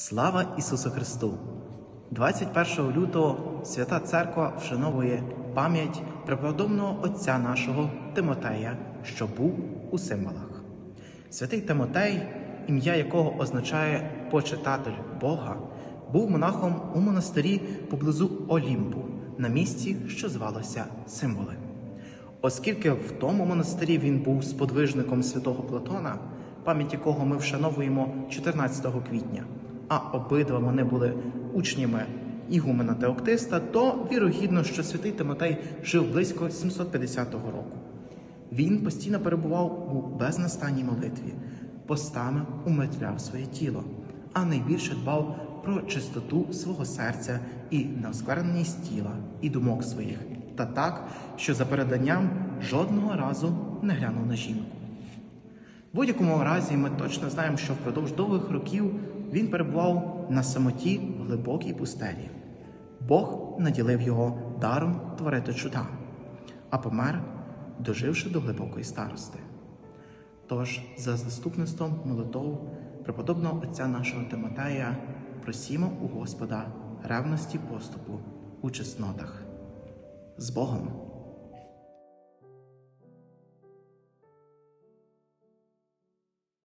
Слава Ісусу Христу! 21 лютого Свята Церква вшановує пам'ять преподобного отця нашого Тимотея, що був у символах. Святий Тимотей, ім'я якого означає почитатель Бога, був монахом у монастирі поблизу Олімпу на місці, що звалося Символи. Оскільки в тому монастирі він був сподвижником святого Платона, пам'ять якого ми вшановуємо 14 квітня, а обидва вони були учнями Ігумена Теоктиста, то вірогідно, що святий Тимотей жив близько 750 року. Він постійно перебував у безнастанній молитві, постами умитвляв своє тіло, а найбільше дбав про чистоту свого серця і неоскверненість тіла і думок своїх, та так, що за переданням жодного разу не глянув на жінку. В будь-якому разі ми точно знаємо, що впродовж довгих років він перебував на самоті в глибокій пустелі. Бог наділив його даром творити чуда, а помер, доживши до глибокої старости. Тож, за заступництвом молитов преподобного отця нашого Тимотея просімо у Господа ревності поступу у чеснотах. З Богом!